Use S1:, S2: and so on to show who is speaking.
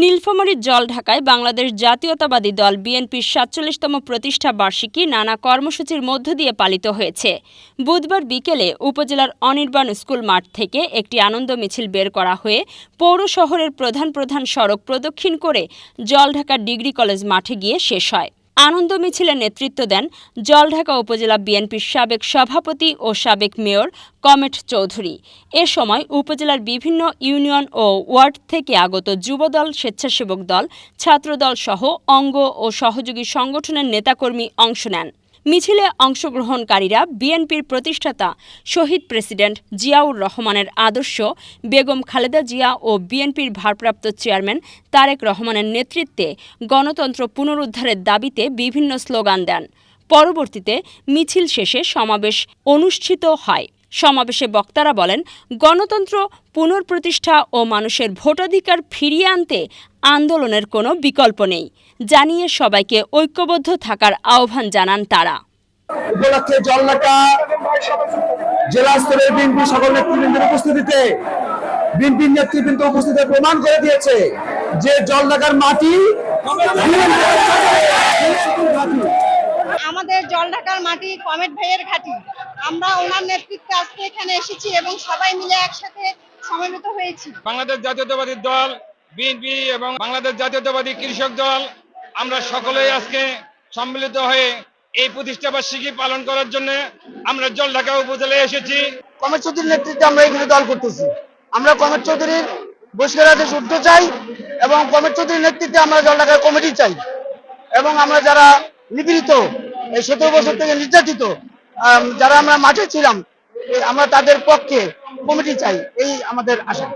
S1: নীলফামারীর জল ঢাকায় বাংলাদেশ জাতীয়তাবাদী দল বিএনপির সাতচল্লিশতম প্রতিষ্ঠা বার্ষিকী নানা কর্মসূচির মধ্য দিয়ে পালিত হয়েছে। বুধবার বিকেলে উপজেলার অনির্বাণ স্কুল মাঠ থেকে একটি আনন্দ মিছিল বের করা হয়ে পৌর শহরের প্রধান প্রধান সড়ক প্রদক্ষিণ করে জল ঢাকা ডিগ্রি কলেজ মাঠে গিয়ে শেষ হয়। আনন্দ মিছিলে নেতৃত্ব দেন জলঢাকা উপজেলা বিএনপির সাবেক সভাপতি ও সাবেক মেয়র কমেট চৌধুরী। এ সময় উপজেলার বিভিন্ন ইউনিয়ন ও ওয়ার্ড থেকে আগত যুবদল, স্বেচ্ছাসেবক দল, ছাত্রদল সহ অঙ্গ ও সহযোগী সংগঠনের নেতাকর্মী অংশ নেন। মিছিলে অংশগ্রহণকারীরা বিএনপির প্রতিষ্ঠাতা শহীদ প্রেসিডেন্ট জিয়াউর রহমানের আদর্শ, বেগম খালেদা জিয়া ও বিএনপির ভারপ্রাপ্ত চেয়ারম্যান তারেক রহমানের নেতৃত্বে গণতন্ত্র পুনরুদ্ধারের দাবিতে বিভিন্ন স্লোগান দেন। পরবর্তীতে মিছিল শেষে সমাবেশ অনুষ্ঠিত হয়। সমাবেশে বক্তারা বলেন গণতন্ত্র পুনঃপ্রতিষ্ঠা ও মানুষের ভোটাধিকার ফিরিয়ে আনতে আন্দোলনের কোনো বিকল্প নেই। জানিয়ে সবাইকে ঐক্যবদ্ধ থাকার আহ্বান জানান তারা।
S2: উপলক্ষে জলঢাকা জেলা স্তরের বিএনপি সকল নেতৃবৃন্দের উপস্থিতিতে বিএনপির নেতৃবৃন্দ উপস্থিতি প্রমাণ করে দিয়েছে যে জলঢাকার মাটি মাটি
S3: আমাদের জল ঢাকার মাটি কমেট ভাইয়ের ঘাঁটি। আমরা ওনার নেতৃত্বে আজকে এখানে এসেছি এবং সবাই মিলে একসাথে সমবেত হয়েছি।
S4: বাংলাদেশ জাতীয়তাবাদী দল বিএনপি এবং বাংলাদেশ জাতীয়তাবাদী কৃষক দল আমরা সকলেই আজকে সম্মিলিত হয়ে এই প্রতিষ্ঠা বার্ষিকী পালন করার জন্য আমরা জলঢাকা উপজেলায় এসেছি।
S2: কমের চৌধুরীর নেতৃত্বে আমরা এখানে দল করতেছি। আমরা কমের চৌধুরীর বহিষ্কার আদেশ উঠতে চাই এবং কমের চৌধুরীর নেতৃত্বে আমরা জলঢাকার কমিটি চাই। এবং আমরা যারা নিপীড়িত এই সতেরো বছর থেকে নির্যাতিত যারা আমরা মাঠে ছিলাম আমরা তাদের পক্ষে কমিটি চাই এই আমাদের আশা।